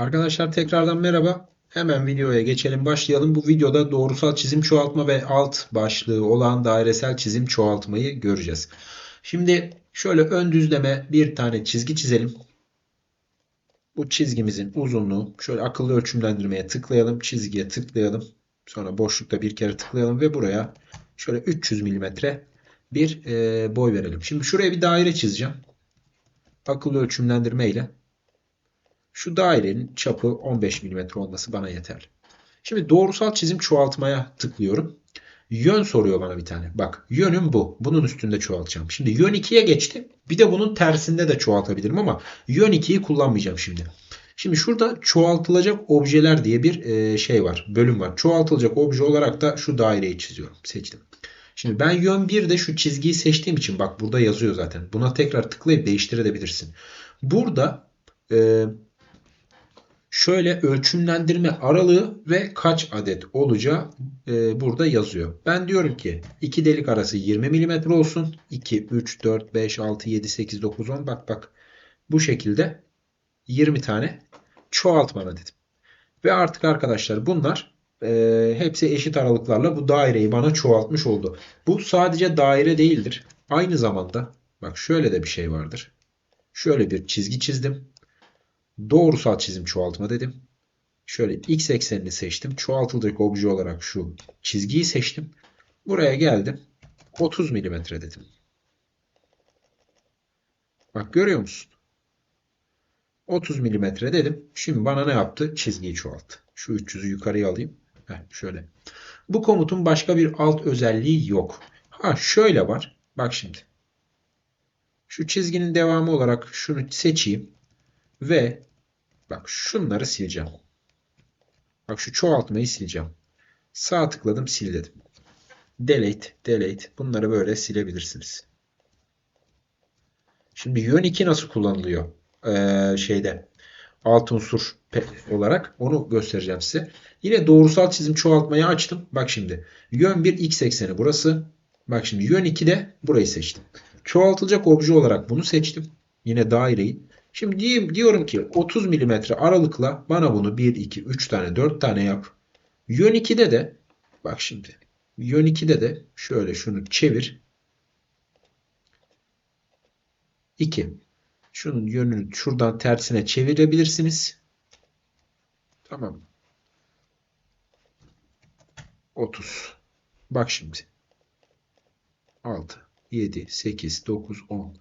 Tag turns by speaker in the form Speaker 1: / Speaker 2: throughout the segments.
Speaker 1: Arkadaşlar tekrardan merhaba. Hemen videoya geçelim başlayalım. Bu videoda doğrusal çizim çoğaltma ve alt başlığı olan dairesel çizim çoğaltmayı göreceğiz. Şimdi şöyle ön düzleme bir tane çizgi çizelim. Bu çizgimizin uzunluğu şöyle akıllı ölçümlendirmeye tıklayalım. Çizgiye tıklayalım. Sonra boşlukta bir kere tıklayalım ve buraya şöyle 300 milimetre bir e, boy verelim. Şimdi şuraya bir daire çizeceğim. Akıllı ölçümlendirme ile. Şu dairenin çapı 15 mm olması bana yeterli. Şimdi doğrusal çizim çoğaltmaya tıklıyorum. Yön soruyor bana bir tane. Bak yönüm bu. Bunun üstünde çoğaltacağım. Şimdi yön 2'ye geçtim. Bir de bunun tersinde de çoğaltabilirim ama yön 2'yi kullanmayacağım şimdi. Şimdi şurada çoğaltılacak objeler diye bir e, şey var. Bölüm var. Çoğaltılacak obje olarak da şu daireyi çiziyorum. Seçtim. Şimdi ben yön 1'de şu çizgiyi seçtiğim için bak burada yazıyor zaten. Buna tekrar tıklayıp değiştirebilirsin. Burada e, şöyle ölçümlendirme aralığı ve kaç adet olacağı e, burada yazıyor. Ben diyorum ki iki delik arası 20 mm olsun. 2, 3, 4, 5, 6, 7, 8, 9, 10 bak bak. Bu şekilde 20 tane çoğaltmana dedim. Ve artık arkadaşlar bunlar e, hepsi eşit aralıklarla bu daireyi bana çoğaltmış oldu. Bu sadece daire değildir. Aynı zamanda bak şöyle de bir şey vardır. Şöyle bir çizgi çizdim. Doğrusal çizim çoğaltma dedim. Şöyle x eksenini seçtim. Çoğaltılacak obje olarak şu çizgiyi seçtim. Buraya geldim. 30 milimetre dedim. Bak görüyor musun? 30 milimetre dedim. Şimdi bana ne yaptı? Çizgiyi çoğalttı. Şu 300'ü yukarıya alayım. Heh, şöyle. Bu komutun başka bir alt özelliği yok. Ha şöyle var. Bak şimdi. Şu çizginin devamı olarak şunu seçeyim. Ve bak şunları sileceğim. Bak şu çoğaltmayı sileceğim. Sağ tıkladım sil dedim. Delete, delete. Bunları böyle silebilirsiniz. Şimdi yön 2 nasıl kullanılıyor? Ee, şeyde alt unsur olarak onu göstereceğim size. Yine doğrusal çizim çoğaltmayı açtım. Bak şimdi yön 1 x ekseni burası. Bak şimdi yön 2 de burayı seçtim. Çoğaltılacak obje olarak bunu seçtim. Yine daireyi. Şimdi diyeyim, diyorum ki 30 mm aralıkla bana bunu 1, 2, 3 tane, 4 tane yap. Yön 2'de de bak şimdi yön 2'de de şöyle şunu çevir. 2. Şunun yönünü şuradan tersine çevirebilirsiniz. Tamam. 30. Bak şimdi. 6, 7, 8, 9, 10.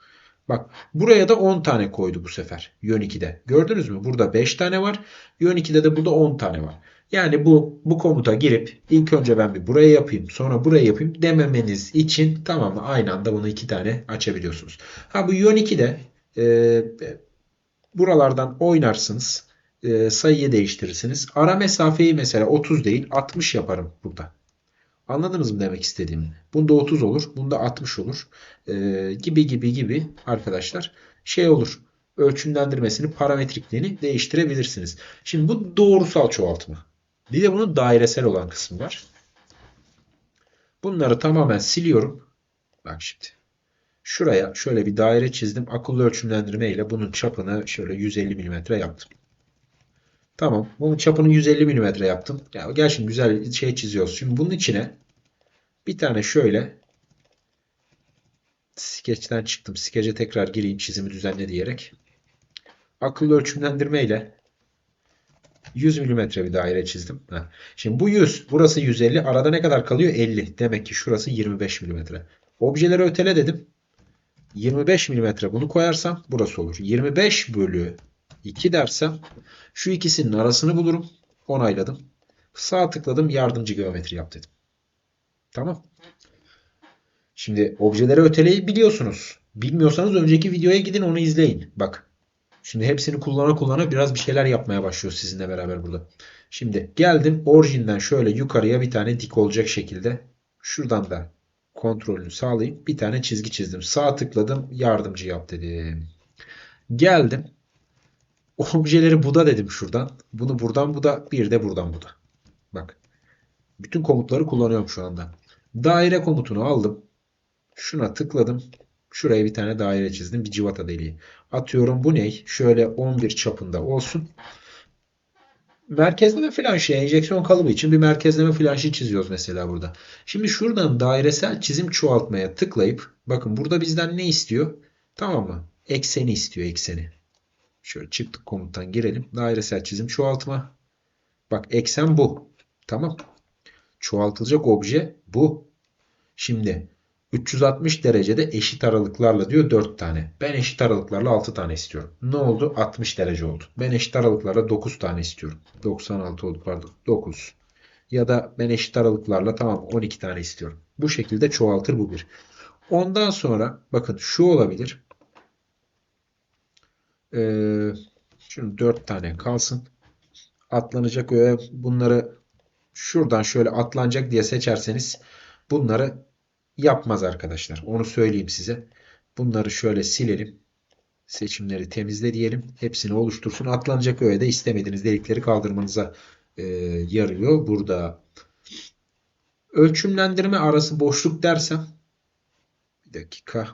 Speaker 1: Bak buraya da 10 tane koydu bu sefer. Yön 2'de. Gördünüz mü? Burada 5 tane var. Yön 2'de de burada 10 tane var. Yani bu bu komuta girip ilk önce ben bir buraya yapayım sonra buraya yapayım dememeniz için tamam mı? Aynı anda bunu iki tane açabiliyorsunuz. Ha bu yön 2'de e, buralardan oynarsınız. E, sayıyı değiştirirsiniz. Ara mesafeyi mesela 30 değil 60 yaparım burada. Anladınız mı demek istediğimi? Bunda 30 olur, bunda 60 olur. Ee, gibi gibi gibi arkadaşlar şey olur. Ölçümlendirmesini, parametrikliğini değiştirebilirsiniz. Şimdi bu doğrusal çoğaltma. Bir de bunun dairesel olan kısmı var. Bunları tamamen siliyorum. Bak şimdi. Şuraya şöyle bir daire çizdim. Akıllı ölçümlendirme ile bunun çapını şöyle 150 mm yaptım. Tamam. Bunun çapını 150 mm yaptım. Ya gel şimdi güzel şey çiziyoruz. Şimdi bunun içine bir tane şöyle skeçten çıktım. Skece tekrar gireyim çizimi düzenle diyerek. Akıllı ölçümlendirme ile 100 mm bir daire çizdim. Şimdi bu 100, burası 150. Arada ne kadar kalıyor? 50. Demek ki şurası 25 mm. Objeleri ötele dedim. 25 mm bunu koyarsam burası olur. 25 bölü 2 dersem şu ikisinin arasını bulurum. Onayladım. Sağ tıkladım yardımcı geometri yap dedim. Tamam. Şimdi objeleri öteleyi biliyorsunuz. Bilmiyorsanız önceki videoya gidin onu izleyin. Bak. Şimdi hepsini kullana kullana biraz bir şeyler yapmaya başlıyor sizinle beraber burada. Şimdi geldim orijinden şöyle yukarıya bir tane dik olacak şekilde. Şuradan da kontrolünü sağlayayım. Bir tane çizgi çizdim. Sağ tıkladım yardımcı yap dedim. Geldim. Objeleri buda dedim şuradan. Bunu buradan buda. Bir de buradan buda. Bak. Bütün komutları kullanıyorum şu anda. Daire komutunu aldım. Şuna tıkladım. Şuraya bir tane daire çizdim. Bir civata deliği. Atıyorum bu ne? Şöyle 11 çapında olsun. merkezleme flanşı, enjeksiyon kalıbı için bir merkezleme flanşı çiziyoruz mesela burada. Şimdi şuradan dairesel çizim çoğaltmaya tıklayıp bakın burada bizden ne istiyor? Tamam mı? Ekseni istiyor ekseni. Şöyle çıktık komuttan girelim. Dairesel çizim çoğaltma. Bak eksen bu. Tamam. Çoğaltılacak obje bu. Şimdi 360 derecede eşit aralıklarla diyor 4 tane. Ben eşit aralıklarla 6 tane istiyorum. Ne oldu? 60 derece oldu. Ben eşit aralıklarla 9 tane istiyorum. 96 oldu pardon. 9. Ya da ben eşit aralıklarla tamam 12 tane istiyorum. Bu şekilde çoğaltır bu bir. Ondan sonra bakın şu olabilir. Ee, şunu 4 tane kalsın. Atlanacak öğe bunları şuradan şöyle atlanacak diye seçerseniz bunları yapmaz arkadaşlar. Onu söyleyeyim size. Bunları şöyle silelim. Seçimleri temizle diyelim. Hepsini oluştursun. Atlanacak öğe de istemediğiniz delikleri kaldırmanıza e, yarıyor. Burada ölçümlendirme arası boşluk dersem bir dakika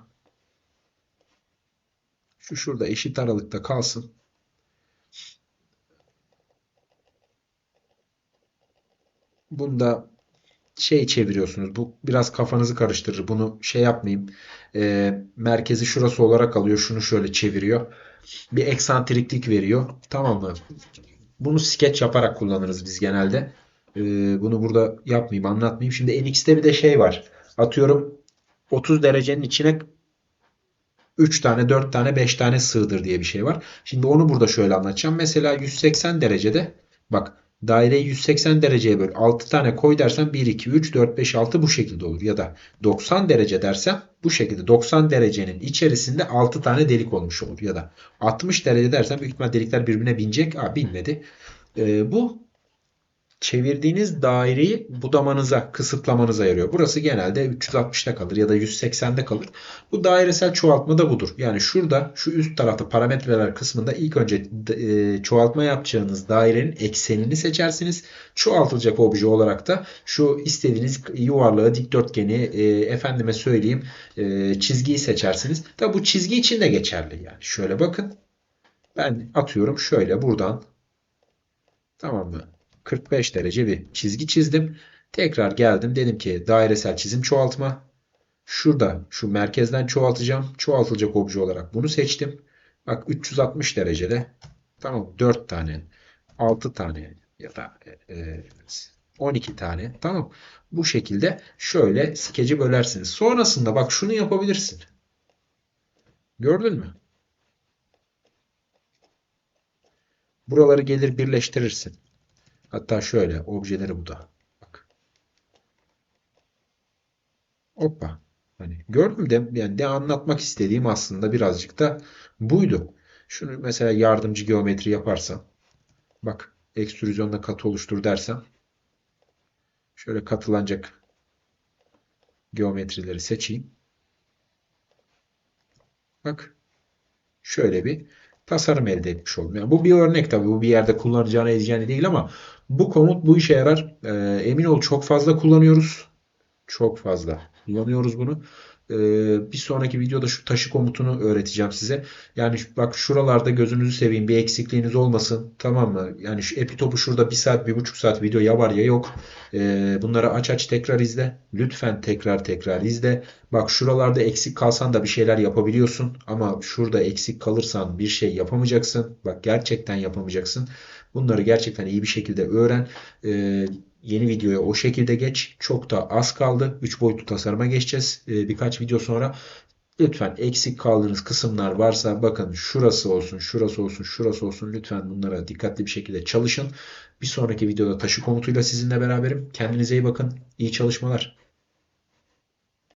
Speaker 1: şu şurada eşit aralıkta kalsın. Bunda şey çeviriyorsunuz. Bu biraz kafanızı karıştırır. Bunu şey yapmayayım. E, merkezi şurası olarak alıyor. Şunu şöyle çeviriyor. Bir eksantriklik veriyor. Tamam mı? Bunu skeç yaparak kullanırız biz genelde. E, bunu burada yapmayayım, anlatmayayım. Şimdi NX'te bir de şey var. Atıyorum 30 derecenin içine 3 tane, 4 tane, 5 tane sığdır diye bir şey var. Şimdi onu burada şöyle anlatacağım. Mesela 180 derecede bak daireyi 180 dereceye böl. 6 tane koy dersen 1, 2, 3, 4, 5, 6 bu şekilde olur. Ya da 90 derece dersem bu şekilde 90 derecenin içerisinde 6 tane delik olmuş olur. Ya da 60 derece dersen büyük ihtimal delikler birbirine binecek. Aa, binmedi. Ee, bu çevirdiğiniz daireyi budamanıza, kısıtlamanıza yarıyor. Burası genelde 360'ta kalır ya da 180'de kalır. Bu dairesel çoğaltma da budur. Yani şurada şu üst tarafta parametreler kısmında ilk önce e, çoğaltma yapacağınız dairenin eksenini seçersiniz. Çoğaltılacak obje olarak da şu istediğiniz yuvarlağı, dikdörtgeni, e, efendime söyleyeyim e, çizgiyi seçersiniz. Tabi bu çizgi için de geçerli. Yani şöyle bakın. Ben atıyorum şöyle buradan tamam mı? 45 derece bir çizgi çizdim. Tekrar geldim. Dedim ki dairesel çizim çoğaltma. Şurada şu merkezden çoğaltacağım. Çoğaltılacak obje olarak bunu seçtim. Bak 360 derecede. Tamam 4 tane, 6 tane ya da e, 12 tane. Tamam. Bu şekilde şöyle skeci bölersiniz. Sonrasında bak şunu yapabilirsin. Gördün mü? Buraları gelir birleştirirsin. Hatta şöyle objeleri bu da. Bak. Hoppa. Hani gördüm de yani de anlatmak istediğim aslında birazcık da buydu. Şunu mesela yardımcı geometri yaparsam bak ekstrüzyonla katı oluştur dersem şöyle katılanacak geometrileri seçeyim. Bak şöyle bir tasarım elde etmiş oldum. Yani bu bir örnek tabii. Bu bir yerde kullanacağına edeceğini değil ama bu komut bu işe yarar. Ee, emin ol çok fazla kullanıyoruz. Çok fazla kullanıyoruz bunu. Ee, bir sonraki videoda şu taşı komutunu öğreteceğim size. Yani bak şuralarda gözünüzü seveyim bir eksikliğiniz olmasın. Tamam mı? Yani şu epitopu şurada bir saat bir buçuk saat video ya var ya yok. Ee, bunları aç aç tekrar izle. Lütfen tekrar tekrar izle. Bak şuralarda eksik kalsan da bir şeyler yapabiliyorsun. Ama şurada eksik kalırsan bir şey yapamayacaksın. Bak gerçekten yapamayacaksın. Bunları gerçekten iyi bir şekilde öğren. Ee, yeni videoya o şekilde geç. Çok da az kaldı. 3 boyutlu tasarıma geçeceğiz. Ee, birkaç video sonra. Lütfen eksik kaldığınız kısımlar varsa bakın şurası olsun, şurası olsun, şurası olsun. Lütfen bunlara dikkatli bir şekilde çalışın. Bir sonraki videoda taşı komutuyla sizinle beraberim. Kendinize iyi bakın. İyi çalışmalar.